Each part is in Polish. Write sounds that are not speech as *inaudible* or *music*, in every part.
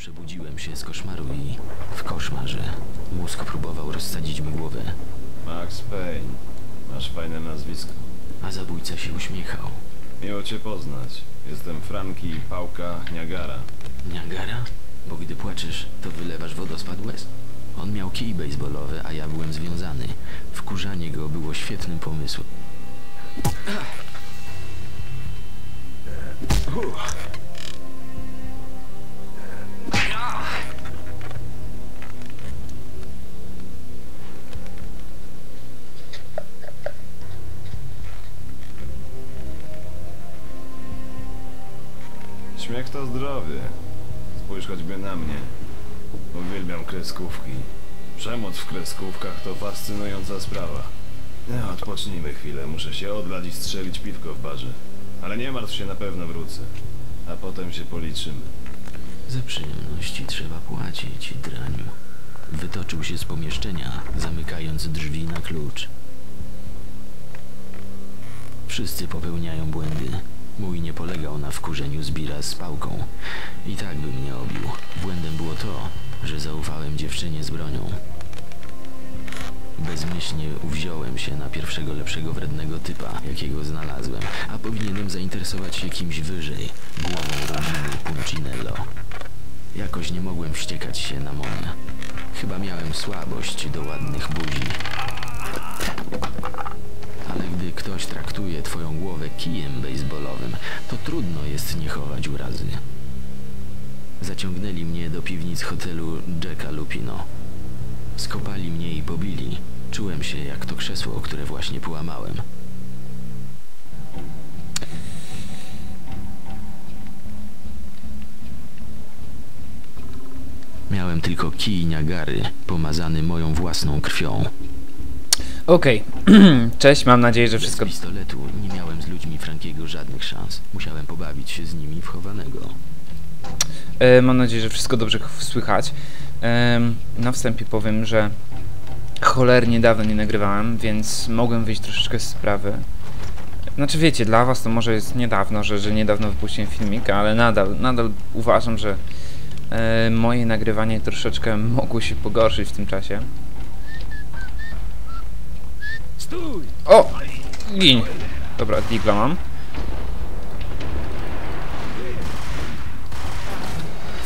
Przebudziłem się z koszmaru i w koszmarze mózg próbował rozsadzić mi głowę, Max Payne. Masz fajne nazwisko. a zabójca się uśmiechał. Miło cię poznać. Jestem Franki Pałka Niagara. Niagara? Bo gdy płaczesz, to wylewasz wodospad łez. On miał kij baseballowy, a ja byłem związany. Wkurzanie go było świetnym pomysłem. Śmiech to zdrowie. Spójrz choćby na mnie. Uwielbiam kreskówki. Przemoc w kreskówkach to fascynująca sprawa. No, odpocznijmy chwilę. Muszę się odlać i strzelić piwko w barze. Ale nie martw się, na pewno wrócę. A potem się policzymy. Za przyjemności trzeba płacić, draniu. Wytoczył się z pomieszczenia, zamykając drzwi na klucz. Wszyscy popełniają błędy. Mój nie polegał na wkurzeniu zbira z pałką. I tak by mnie obił. Błędem było to, że zaufałem dziewczynie z bronią. Bezmyślnie uwziąłem się na pierwszego lepszego wrednego typa, jakiego znalazłem, a powinienem zainteresować się kimś wyżej, głową rodziny Puncinello. Jakoś nie mogłem wściekać się na Monę. Chyba miałem słabość do ładnych buzi. Ktoś traktuje twoją głowę kijem baseballowym, to trudno jest nie chować urazy. Zaciągnęli mnie do piwnic hotelu Jacka Lupino. Skopali mnie i pobili. Czułem się jak to krzesło, które właśnie połamałem. Miałem tylko kij Niagary, pomazany moją własną krwią. Okej, *clears throat* cześć, mam nadzieję, że wszystko... Bez pistoletu nie miałem z ludźmi Frankiego żadnych szans. Musiałem pobawić się z nimi w chowanego. E, mam nadzieję, że wszystko dobrze ch- słychać. Em, na wstępie powiem, że cholernie dawno nie nagrywałem, więc mogłem wyjść troszeczkę z sprawy. Znaczy wiecie, dla was to może jest niedawno, że, że niedawno wypuściłem filmik, ale nadal, nadal uważam, że e, moje nagrywanie troszeczkę mogło się pogorszyć w tym czasie. O! Gin! Dobra, digla mam.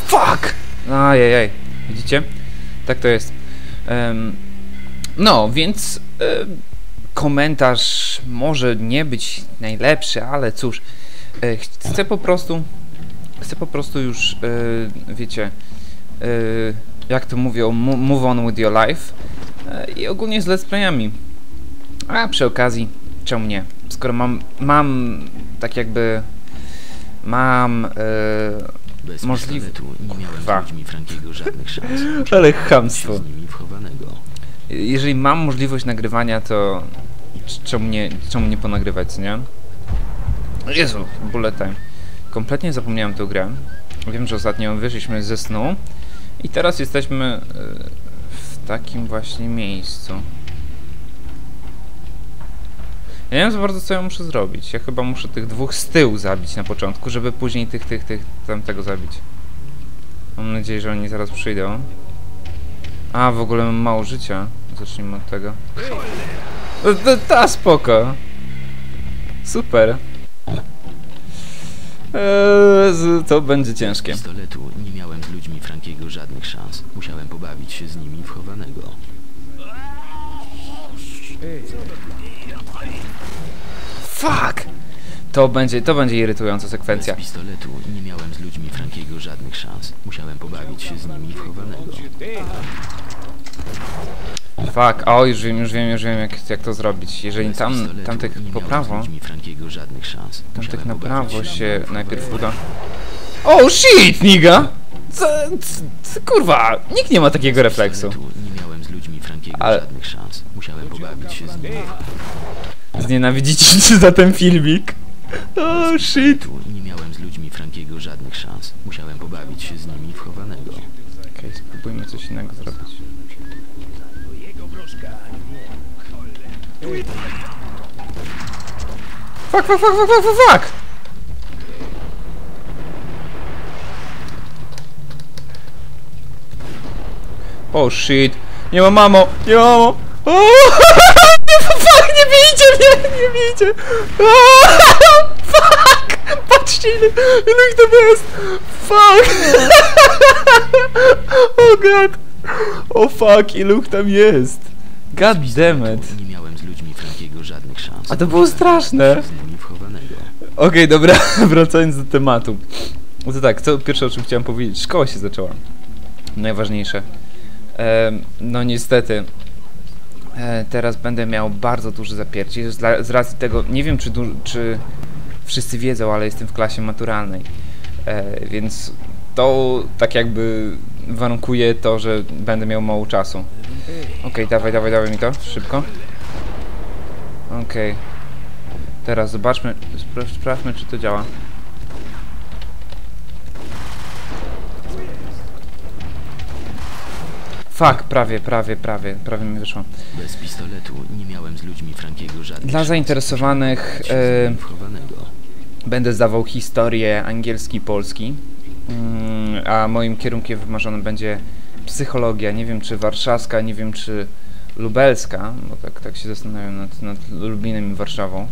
Fuck! Ajajaj, widzicie? Tak to jest. Em, no, więc em, komentarz może nie być najlepszy, ale cóż, e, ch- chcę po prostu, chcę po prostu już, e, wiecie, e, jak to mówią, mo- move on with your life i ogólnie z let's playami. A przy okazji, czemu nie? Skoro mam, mam tak jakby, mam, Możliwe. pistoletu nie miałem z ludźmi Frankiego żadnych szans. *laughs* ale chamstwo. Jeżeli mam możliwość nagrywania, to czemu nie, czemu nie ponagrywać, nie? Jezu, bullet time. Kompletnie zapomniałem tę grę. Wiem, że ostatnio wyszliśmy ze snu i teraz jesteśmy e, w takim właśnie miejscu. Ja nie wiem za bardzo co ja muszę zrobić. Ja chyba muszę tych dwóch z tyłu zabić na początku, żeby później tych, tych, tych, tamtego zabić. Mam nadzieję, że oni zaraz przyjdą. A, w ogóle mam mało życia. Zacznijmy od tego. No, to- Ta spoko. Super. Eee, to będzie ciężkie. pistoletu nie miałem z ludźmi Frankiego żadnych szans. Musiałem pobawić się z nimi w chowanego. Fuck! To będzie, to będzie irytująca sekwencja. pistoletu nie miałem z ludźmi Frankiego żadnych szans. Musiałem pobawić się z nimi w chowanego. Fuck, o już wiem, już wiem, już wiem jak, jak to zrobić. Jeżeli tam, tamtych po prawo, z tamtych na prawo z się najpierw uda. Oh shit, niga! Co, c, c, kurwa, nikt nie ma takiego refleksu. pistoletu nie miałem z ludźmi Frankiego Ale- Znienawidzicie za ten filmik. Oh shit. Nie miałem z ludźmi Frankiego żadnych szans. Musiałem pobawić się z nimi w chowanego. Okej, spróbujmy coś innego zrobić. Fuck, fuck, fuck, fuck, fuck, fuck! Oh shit. Nie ma mamo, nie ma mamo. O, fuck, *laughs* nie bijcie mnie, nie bijcie. O, fuck, patrzcie ile, ile ich tam jest. Fuck. *laughs* Oh god. Oh fuck, ilu ich tam jest. God damn it. Nie miałem z ludźmi Frankiego żadnych szans. A to było straszne. Okej, dobra, *laughs* wracając do tematu. No to tak, co pierwsze o czym chciałem powiedzieć? Szkoła się zaczęła. Najważniejsze. Em, no niestety. E, teraz będę miał bardzo duży zapiercie. Z, racji tego, nie wiem czy, czy wszyscy wiedzą, ale jestem w klasie maturalnej. E, więc to tak jakby warunkuje to, że będę miał mało czasu. Okej, dawaj, dawaj, dawaj mi to, szybko. Okej. Teraz zobaczmy, spra sprawdźmy czy to działa. Fuck, prawie, prawie, prawie, prawie mi wyszło. Bez pistoletu nie miałem z ludźmi Frankiego żadnych Dla zainteresowanych e, będę zdawał historię angielski, polski, mm, a moim kierunkiem wymarzonym będzie psychologia. Nie wiem czy warszawska, nie wiem czy lubelska, bo tak, tak się zastanawiam nad, nad Lublinem i Warszawą.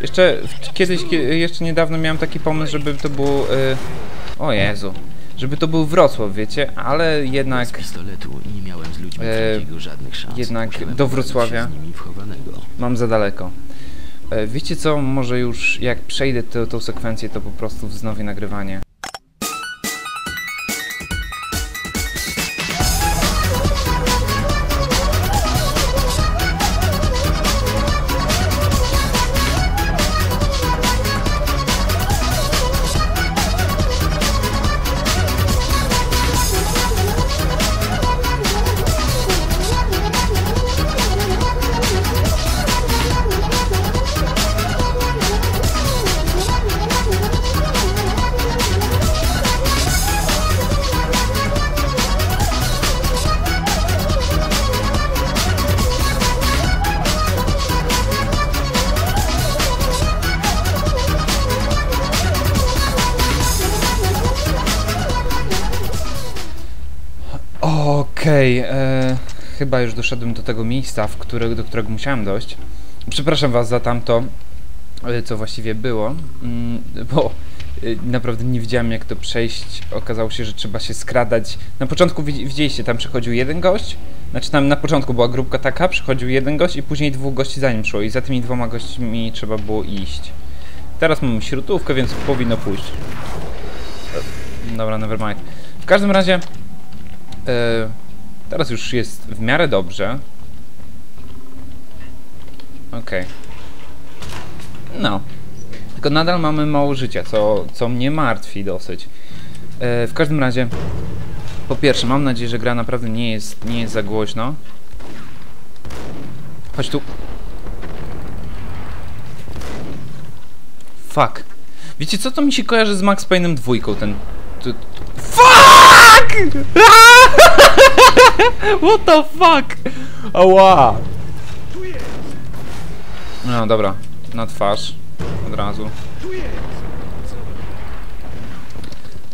Jeszcze kiedyś, kie- jeszcze niedawno miałem taki pomysł, żeby to był... Y, o Jezu. Żeby to był Wrocław, wiecie, ale jednak... Bez pistoletu nie miałem z ludźmi E, żadnych szans. jednak do Wrocławia. Z mam za daleko. E, Wiecie co, może już jak przejdę tę tą sekwencję, to po prostu wznowię nagrywanie. Już doszedłem do tego miejsca, w które, do którego musiałem dojść. Przepraszam was za tamto, e, co właściwie było, mm, bo e, naprawdę nie wiedziałem jak to przejść. Okazało się, że trzeba się skradać. Na początku widz- widzieliście, tam przychodził jeden gość, znaczy tam na początku była grupka taka, przychodził jeden gość i później dwóch gości za nim szło i za tymi dwoma gośćmi trzeba było iść. Teraz mamy śrutówkę, więc powinno pójść. E, Dobra, nevermind. W każdym razie E, teraz już jest w miarę dobrze. Okej. No. Tylko nadal mamy mało życia, co, co mnie martwi dosyć. E, w każdym razie, po pierwsze, mam nadzieję, że gra naprawdę nie jest, nie jest za głośno. Chodź tu. Fuck. Wiecie co, to mi się kojarzy z Max Payne'em dwójką, ten... t- Fuck! *laughs* *laughs* What the fuck? Ała! No dobra, na twarz. Od razu.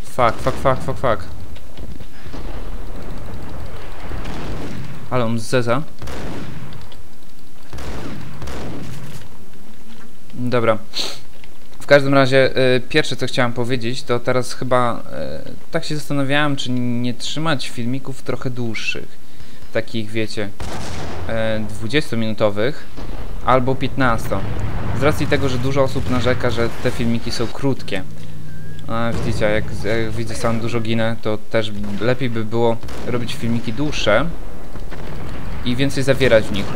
Fuck, fuck, fuck, fuck, fuck. Ale on zeza. Dobra. W każdym razie, y, pierwsze co chciałem powiedzieć, to teraz chyba y, tak się zastanawiałem, czy nie trzymać filmików trochę dłuższych. Takich, wiecie, y, 20-minutowych albo 15. Z racji tego, że dużo osób narzeka, że te filmiki są krótkie. A widzicie, jak, jak widzę sam dużo ginę, to też lepiej by było robić filmiki dłuższe i więcej zawierać w nich.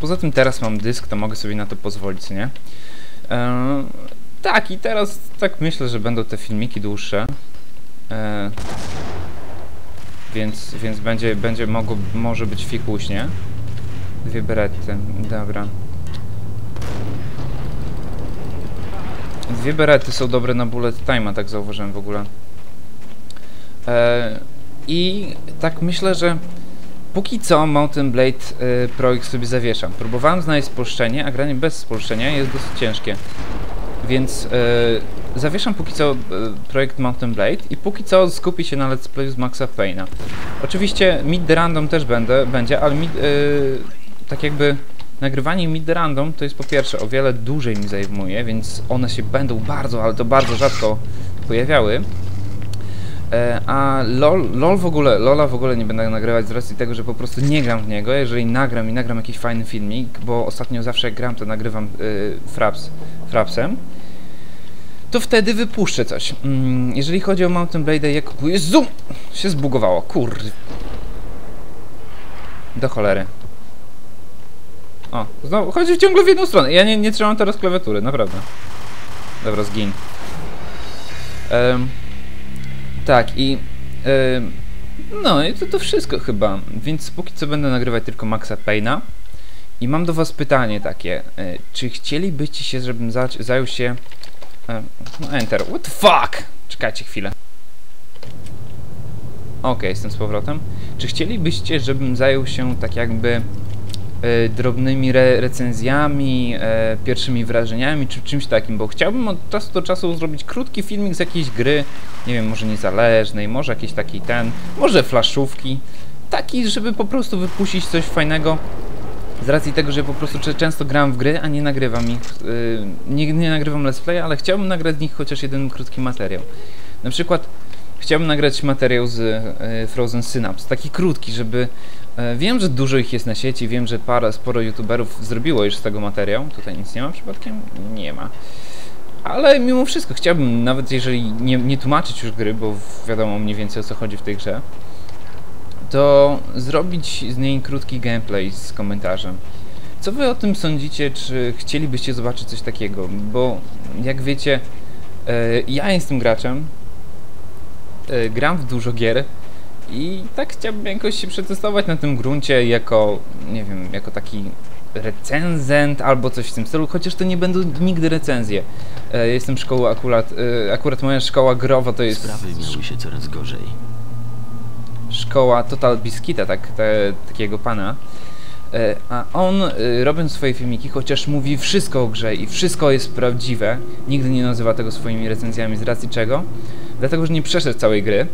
Poza tym teraz mam dysk, to mogę sobie na to pozwolić, nie? Tak, i teraz tak myślę, że będą te filmiki dłuższe. E, więc, więc będzie, będzie mogło, może być fikuśnie. Dwie berety, dobra. Dwie berety są dobre na bullet time'a, tak zauważyłem w ogóle. E, I tak myślę, że póki co Mountain Blade y, Pro X sobie zawieszam. Próbowałem znaleźć spolszczenie, a granie bez spolszczenia jest dosyć ciężkie. Więc e, zawieszam póki co e, projekt Mountain Blade i póki co skupi się na Let's Playu z Maxa Payne'a. Oczywiście Mid the Random też będę, będzie, ale mid, e, tak jakby nagrywanie Mid the Random to jest po pierwsze o wiele dłużej mi zajmuje, więc one się będą bardzo, ale to bardzo rzadko pojawiały. E, a LOL, LOL w ogóle, LOLa w ogóle nie będę nagrywać z racji tego, że po prostu nie gram w niego. Jeżeli nagram i nagram jakiś fajny filmik, bo ostatnio zawsze jak gram, to nagrywam y, fraps, frapsem, to wtedy wypuszczę coś. Mm, jeżeli chodzi o Mountain Blade, jak kupuję zoom, się zbugowało, kur... Do cholery. O, znowu chodzi ciągle w jedną stronę. Ja nie, nie trzymam teraz klawiatury, naprawdę. Dobra, zgin. Em, tak, i. em, no, i to, to wszystko chyba. Więc póki co będę nagrywać tylko Maxa Payna. I mam do Was pytanie takie. e, Czy chcielibyście się, żebym za, zajął się. No, enter. What the fuck? Czekajcie chwilę. Okej, jestem z powrotem. Czy chcielibyście, żebym zajął się tak jakby drobnymi re recenzjami, e, pierwszymi wrażeniami, czy czymś takim, bo chciałbym od czasu do czasu zrobić krótki filmik z jakiejś gry, nie wiem, może niezależnej, może jakiś taki ten, może flaszówki, taki, żeby po prostu wypuścić coś fajnego, z racji tego, że po prostu często gram w gry, a nie nagrywam ich, yy, nie, nie nagrywam let's play, ale chciałbym nagrać z nich chociaż jeden krótki materiał. Na przykład chciałbym nagrać materiał z y, Frozen Synapse, taki krótki, żeby e, Wiem, że dużo ich jest na sieci, wiem, że parę, sporo youtuberów zrobiło już z tego materiał. Tutaj nic nie ma przypadkiem? Nie ma. Ale mimo wszystko chciałbym, nawet jeżeli nie, nie tłumaczyć już gry, bo wiadomo mniej więcej o co chodzi w tej grze, to zrobić z niej krótki gameplay z komentarzem. Co wy o tym sądzicie? Czy chcielibyście zobaczyć coś takiego? Bo jak wiecie, e, ja jestem graczem, e, gram w dużo gier i tak chciałbym jakoś się przetestować na tym gruncie jako, nie wiem, jako taki recenzent albo coś w tym stylu, chociaż to nie będą nigdy recenzje. E, jestem szkoły akurat, e, akurat moja szkoła growa to jest Sprawy miały się coraz gorzej. szkoła Total Biskita, tak, te, takiego pana. E, A on, e, robiąc swoje filmiki, chociaż mówi wszystko o grze i wszystko jest prawdziwe, nigdy nie nazywa tego swoimi recenzjami z racji czego? Dlatego, że nie przeszedł całej gry.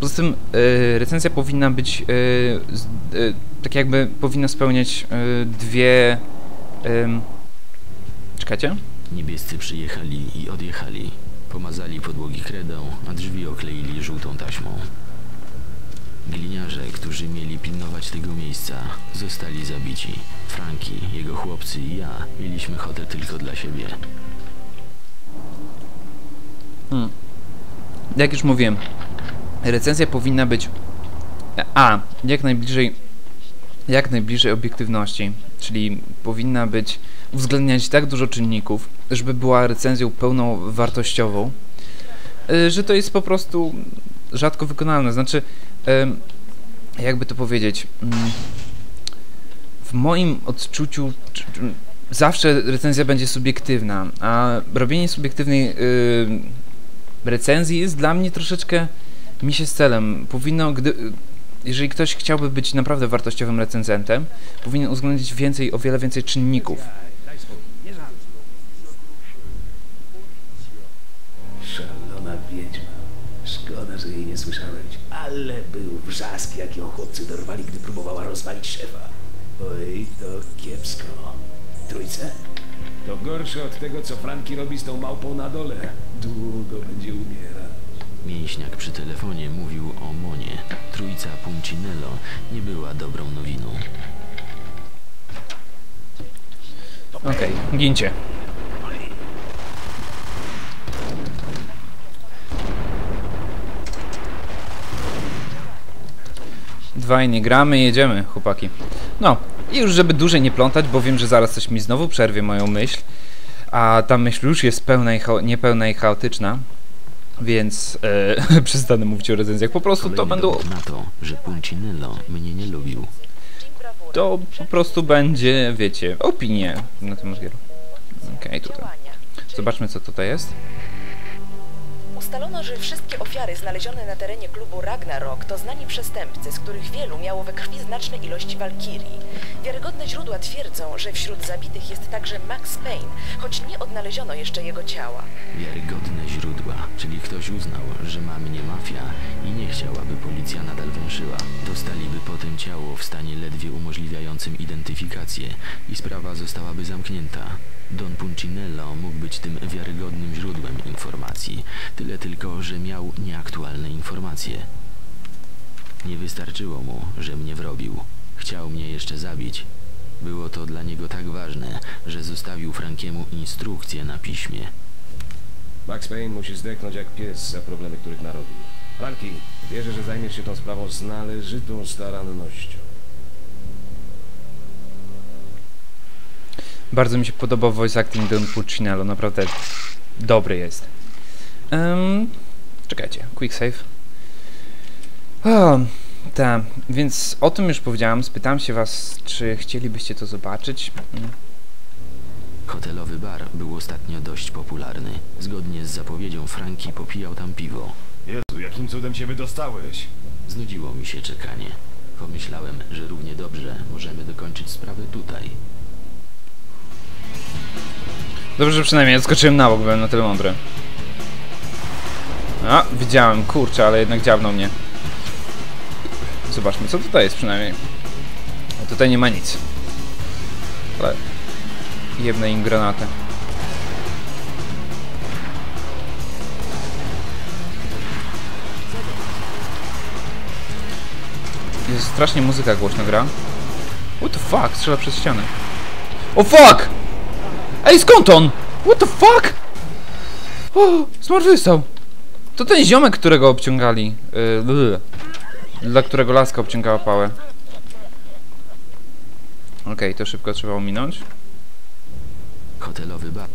Poza tym e, recenzja powinna być, z, e, tak jakby powinna spełniać dwie... czekajcie? Niebiescy przyjechali i odjechali. Pomazali podłogi kredą, a drzwi okleili żółtą taśmą. Gliniarze, którzy mieli pilnować tego miejsca, zostali zabici. Franki, jego chłopcy i ja mieliśmy hotel tylko dla siebie. jak już mówiłem, recenzja powinna być A, jak najbliżej jak najbliżej obiektywności, czyli powinna być uwzględniać tak dużo czynników, żeby była recenzją pełnowartościową, y, że to jest po prostu rzadko wykonalne. Znaczy, jakby to powiedzieć, mm, w moim odczuciu zawsze recenzja będzie subiektywna, a robienie subiektywnej y, recenzji jest dla mnie troszeczkę mi się z celem. Powinno, gdy, jeżeli ktoś chciałby być naprawdę wartościowym recenzentem, powinien uwzględnić więcej, o wiele więcej czynników. Szalona wiedźma. Szkoda, że jej nie słyszałeś. Ale był wrzask, jak ją chłopcy dorwali, gdy próbowała rozwalić szefa. Oj, to kiepsko. Trójce? To gorsze od tego, co Franki robi z tą małpą na dole. Długo będzie umierać. Mięśniak przy telefonie mówił o Monie. Trójca Puncinello nie była dobrą nowiną. Okej, gincie. Dwaj nie gramy, jedziemy, chłopaki. No, i już żeby dłużej nie plątać, bo wiem, że zaraz coś mi znowu przerwie moją myśl, a ta myśl już jest pełna i niepełna i chaotyczna, więc e, *laughs* przestanę mówić o recenzjach. Po prostu to Kolejny będą dowód na to, że mnie nie lubił. to po prostu będzie, wiecie, opinie na temat gier. Okej, tutaj. Zobaczmy, co tutaj jest. Ustalono, że wszystkie ofiary znalezione na terenie klubu Ragnarok to znani przestępcy, z których wielu miało we krwi znaczne ilości walkirii. Wiarygodne źródła twierdzą, że wśród zabitych jest także Max Payne, choć nie odnaleziono jeszcze jego ciała. Wiarygodne źródła, czyli ktoś uznał, że ma mnie mafia i nie chciał, aby policja nadal węszyła. Dostaliby potem ciało w stanie ledwie umożliwiającym identyfikację i sprawa zostałaby zamknięta. Don Puncinello mógł być tym wiarygodnym źródłem informacji, tyle tylko, że miał nieaktualne informacje. Nie wystarczyło mu, że mnie wrobił. Chciał mnie jeszcze zabić. Było to dla niego tak ważne, że zostawił Frankiemu instrukcję na piśmie. Max Payne musi zdechnąć jak pies za problemy, których narobił. Franki, wierzę, że zajmiesz się tą sprawą z należytą starannością. Bardzo mi się podoba voice acting Don Pulcinello, naprawdę dobry jest. Um, czekajcie, quick save. O, tak, więc o tym już powiedziałem. Spytałem się was, czy chcielibyście to zobaczyć. Mm. Hotelowy bar był ostatnio dość popularny. Zgodnie z zapowiedzią Franki popijał tam piwo. Jezu, jakim cudem się wydostałeś? Znudziło mi się czekanie. Pomyślałem, że równie dobrze możemy dokończyć sprawę tutaj. Dobrze, że przynajmniej odskoczyłem na bok, byłem na tyle mądry. A, widziałem, kurczę, ale jednak dziabnął mnie. Zobaczmy, co tutaj jest przynajmniej. A tutaj nie ma nic. Ale... Jebnę im granatę. Jest strasznie muzyka głośno gra. What the fuck? Strzela przez ścianę. O fuck! Ej, skąd on? What the fuck? O, zmartwychwstał. To ten ziomek, którego obciągali. Yy, dla którego laska obciągała pałę. Okej, to szybko trzeba ominąć. Hotelowy bar.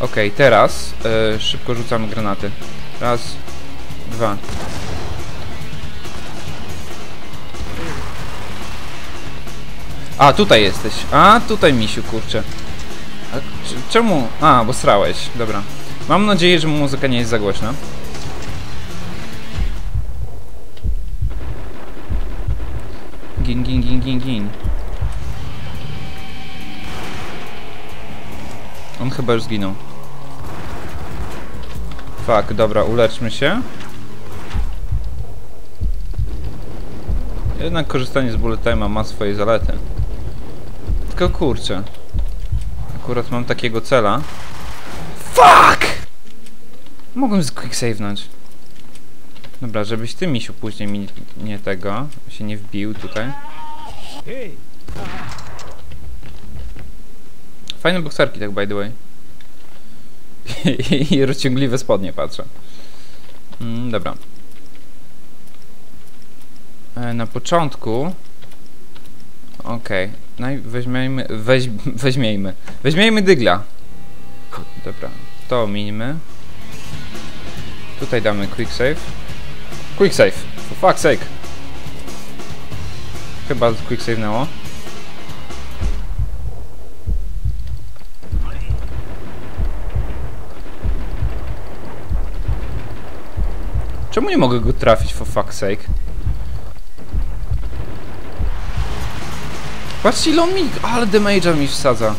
Okej, teraz yy, szybko rzucamy granaty. Raz, dwa. A, tutaj jesteś. A, tutaj misiu, kurczę. A, czemu? A, bo srałeś. Dobra. Mam nadzieję, że muzyka nie jest za głośna. Gin, gin, gin, gin, gin. On chyba już zginął. Fuck, dobra, uleczmy się. Jednak korzystanie z bullet time'a ma swoje zalety. Tylko kurczę. Akurat mam takiego cela. Fuck! Mogłem z quick save'nąć. Dobra, żebyś ty misiu później mi nie tego się nie wbił tutaj. Fajne bokserki tak by the way. *laughs* I rozciągliwe spodnie patrzę. Mm, dobra. E, na początku Okej, okay. Weźmiemy, weź, weźmiejmy, weźmiejmy dygla. Dobra, to minimy. Tutaj damy quick save. Quick save, for fuck's sake. Chyba quick save nało. Czemu nie mogę go trafić for fuck's sake? Patrzcie ile on mi... Ale damage'a mi wsadza.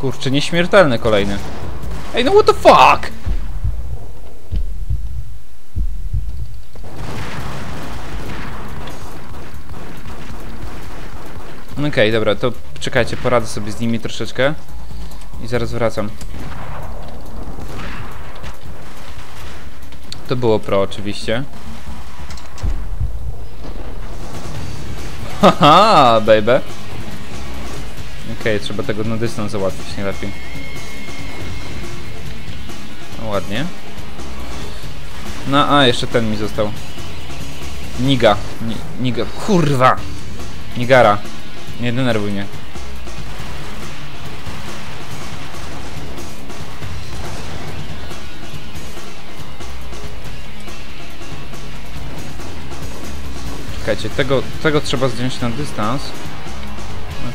Kurczę, nieśmiertelny kolejny. Ej, no what the fuck? Okej, dobra, to czekajcie, poradzę sobie z nimi troszeczkę. I zaraz wracam. To było pro oczywiście. Haha, baby. Okej, trzeba tego na dystans załatwić najlepiej. No, ładnie. No, a jeszcze ten mi został. Niga. Ni niga. Kurwa! Nigara. Nie denerwuj mnie. Czekajcie, tego, tego trzeba zdjąć na dystans.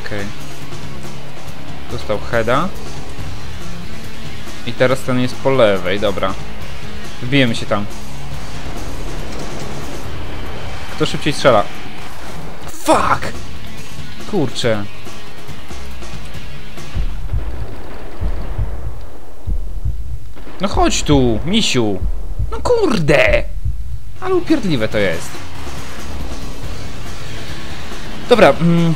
Okej. Dostał heada. I teraz ten jest po lewej, dobra. Wbijemy się tam. Kto szybciej strzela? Fuck! Kurczę. No chodź tu, misiu. No kurde! Ale upierdliwe to jest. Dobra, mm,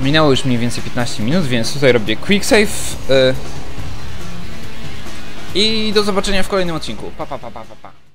minęło już mniej więcej 15 minut, więc tutaj robię quick save. Y, I do zobaczenia w kolejnym odcinku. Pa, pa, pa, pa, pa, pa.